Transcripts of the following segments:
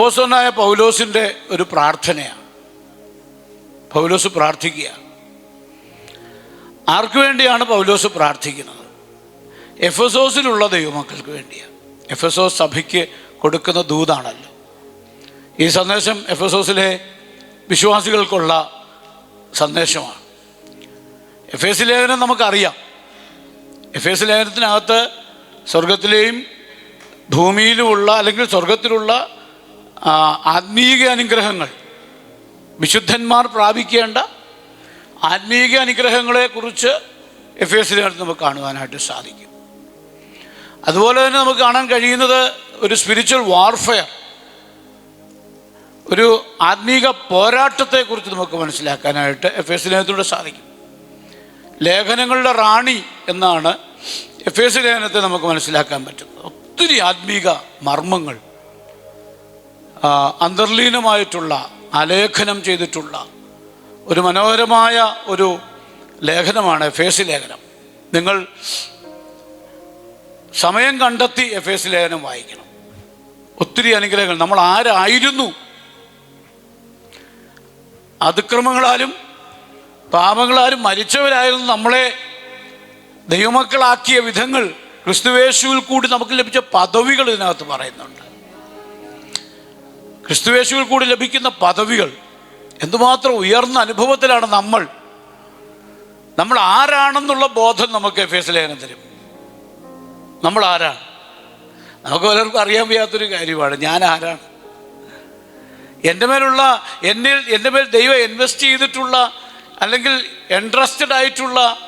അപ്പോസ്തലനായ പൗലോസിന്റെ ഒരു പ്രാർത്ഥനയാണ്. പൗലോസ് പ്രാർത്ഥിക്കുക. ആർക്കു വേണ്ടിയാണ് പൗലോസ് പ്രാർത്ഥിക്കുന്നത്? എഫ് എസ് ഓസിലുള്ള ദൈവമക്കൾക്ക് വേണ്ടിയാണ്. എഫ് എസ് ഓസ് സഭയ്ക്ക് കൊടുക്കുന്ന ദൂതാണല്ലോ. ഈ സന്ദേശം എഫ് എസ് ഓസിലെ വിശ്വാസികൾക്കുള്ള സന്ദേശമാണ്. എഫ് എസ് ലേഖനം നമുക്കറിയാം. എഫ് എസ് ലേഖനത്തിനകത്ത് സ്വർഗത്തിലെയും ഭൂമിയിലുമുള്ള അല്ലെങ്കിൽ സ്വർഗത്തിലുള്ള ആത്മീയ അനുഗ്രഹങ്ങൾ. വിശുദ്ധന്മാർ പ്രാപിക്കേണ്ട ആത്മീയ അനുഗ്രഹങ്ങളെക്കുറിച്ച് എഫ് എസ് ലേഖനത്തിൽ നമുക്ക് കാണുവാനായിട്ട് സാധിക്കും. അതുപോലെ തന്നെ നമുക്ക് കാണാൻ കഴിയുന്നത് ഒരു സ്പിരിച്വൽ വാർഫെയർ ഒരു ആത്മീക പോരാട്ടത്തെക്കുറിച്ച് നമുക്ക് മനസ്സിലാക്കാനായിട്ട് എഫ് എസ് ലേഖനത്തിലൂടെ സാധിക്കും. ലേഖനങ്ങളുടെ റാണി എന്നാണ് എഫ് എസ് ലേഖനത്തെ നമുക്ക് മനസ്സിലാക്കാൻ പറ്റുന്നത്. ഒത്തിരി ആത്മീക മർമ്മങ്ങൾ അന്തർലീനമായിട്ടുള്ള ആലേഖനം ചെയ്തിട്ടുള്ള ഒരു മനോഹരമായ ഒരു ലേഖനമാണ് എഫ് എസ് ലേഖനം. നിങ്ങൾ സമയം കണ്ടെത്തി എഫ് എസ് ലേഖനം വായിക്കണം. ഒത്തിരി അനുഗ്രഹങ്ങൾ. നമ്മൾ ആരായിരുന്നു? അതിക്രമങ്ങളാലും പാപങ്ങളാലും മരിച്ചവരായിരുന്നു. നമ്മളെ ദൈവമക്കളാക്കിയ വിധങ്ങൾ ക്രിസ്തുവേശുവിൽ കൂടി നമുക്ക് ലഭിച്ച പദവികൾ ഇതിനകത്ത് പറയുന്നുണ്ട്. ക്രിസ്തുവേശുവിൽ കൂടി ലഭിക്കുന്ന പദവികൾ എന്തുമാത്രം ഉയർന്ന അനുഭവത്തിലാണ് നമ്മൾ. നമ്മൾ ആരാണെന്നുള്ള ബോധം നമുക്ക് എഫ് എസ് ലേഖനം തരും. നമ്മൾ ആരാണ്? നമുക്ക് പലർക്കും അറിയാൻ വയ്യാത്തൊരു കാര്യമാണ്. ഞാൻ ആരാണ്? എന്റെ മേലുള്ള എന്നിൽ എന്റെ മേൽ ദൈവം ഇൻവെസ്റ്റ് ചെയ്തിട്ടുള്ള അല്ലെങ്കിൽ ഇൻട്രസ്റ്റഡ് ആയിട്ടുള്ള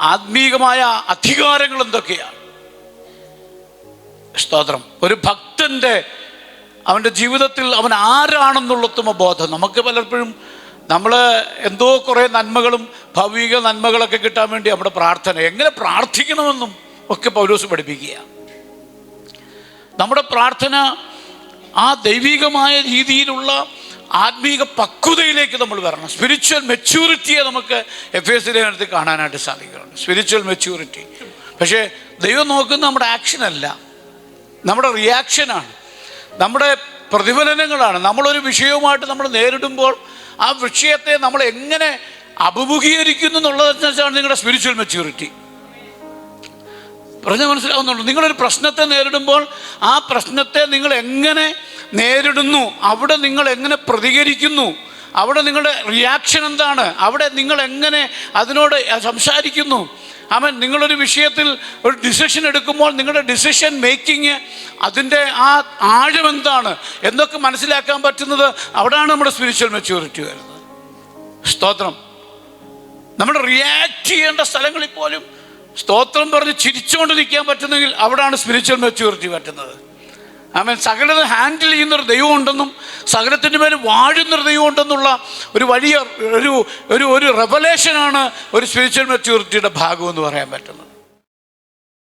ആത്മീകമായ അധികാരങ്ങൾ എന്തൊക്കെയാണ്? സ്തോത്രം. ഒരു ഭക്തന്റെ അവന്റെ ജീവിതത്തിൽ അവൻ ആരാണെന്നുള്ളത്തുമ ബോധം. നമുക്ക് പലപ്പോഴും നമ്മൾ എന്തോ കുറേ നന്മകളും ഭൗതിക നന്മകളൊക്കെ കിട്ടാൻ വേണ്ടി നമ്മുടെ പ്രാർത്ഥന എങ്ങനെ പ്രാർത്ഥിക്കണമെന്നും ഒക്കെ പൗലോസ് പഠിപ്പിക്കുക. നമ്മുടെ പ്രാർത്ഥന ആ ദൈവികമായ രീതിയിലുള്ള ആത്മീക പക്വതയിലേക്ക് നമ്മൾ വരണം. സ്പിരിച്വൽ മെച്യൂരിറ്റിയെ നമുക്ക് എഫ് എസ് ലേഖനത്തിൽ കാണാനായിട്ട് സാധിക്കുന്നുണ്ട്. സ്പിരിച്വൽ മെച്യൂരിറ്റി പക്ഷേ ദൈവം നോക്കുന്ന നമ്മുടെ ആക്ഷൻ അല്ല. നമ്മുടെ റിയാക്ഷനാണ് നമ്മുടെ പ്രതിഫലനങ്ങളാണ്. നമ്മളൊരു വിഷയവുമായിട്ട് നമ്മൾ നേരിടുമ്പോൾ ആ വിഷയത്തെ നമ്മൾ എങ്ങനെ അഭിമുഖീകരിക്കുന്നു എന്നുള്ളതനുസരിച്ചാണ് നിങ്ങളുടെ സ്പിരിച്വൽ മെച്യൂരിറ്റി പറഞ്ഞാൽ മനസ്സിലാവുന്നുണ്ട്? നിങ്ങളൊരു പ്രശ്നത്തെ നേരിടുമ്പോൾ ആ പ്രശ്നത്തെ നിങ്ങൾ എങ്ങനെ നേരിടുന്നു? അവിടെ നിങ്ങൾ എങ്ങനെ പ്രതികരിക്കുന്നു? അവിടെ നിങ്ങളുടെ റിയാക്ഷൻ എന്താണ്? അവിടെ നിങ്ങൾ എങ്ങനെ അതിനോട് സംസാരിക്കുന്നു? അവൻ നിങ്ങളൊരു വിഷയത്തിൽ ഒരു ഡിസിഷൻ എടുക്കുമ്പോൾ നിങ്ങളുടെ ഡിസിഷൻ മേക്കിംഗ് അതിന്റെ ആ ആഴം എന്താണ്? എന്തൊക്കെ മനസ്സിലാക്കാൻ പറ്റുന്നത്? അവിടെയാണ് നമ്മുടെ സ്പിരിച്വൽ മെച്യൂരിറ്റി വരുന്നത്. സ്തോത്രം. നമ്മൾ റിയാക്ട് ചെയ്യേണ്ട സ്ഥലങ്ങളിൽ പോലും സ്തോത്രം പറഞ്ഞ് ചിരിച്ചുകൊണ്ട് നിൽക്കാൻ പറ്റുന്നെങ്കിൽ അവിടെയാണ് സ്പിരിച്വൽ മെച്യൂരിറ്റി പറ്റുന്നത്. ആമൻ സകലത ഹാൻഡിൽ ചെയ്യുന്നൊരു ദൈവമുണ്ടെന്നും സകലത്തിന്റെ മേൽ വാഴുന്നൊരു ദൈവമുണ്ടെന്നുള്ള ഒരു വലിയ ഒരു ഒരു ഒരു റെവലേഷനാണ് ഒരു സ്പിരിച്വൽ മെച്യൂരിറ്റിയുടെ ഭാഗമെന്ന് പറയാൻ പറ്റുന്നത്.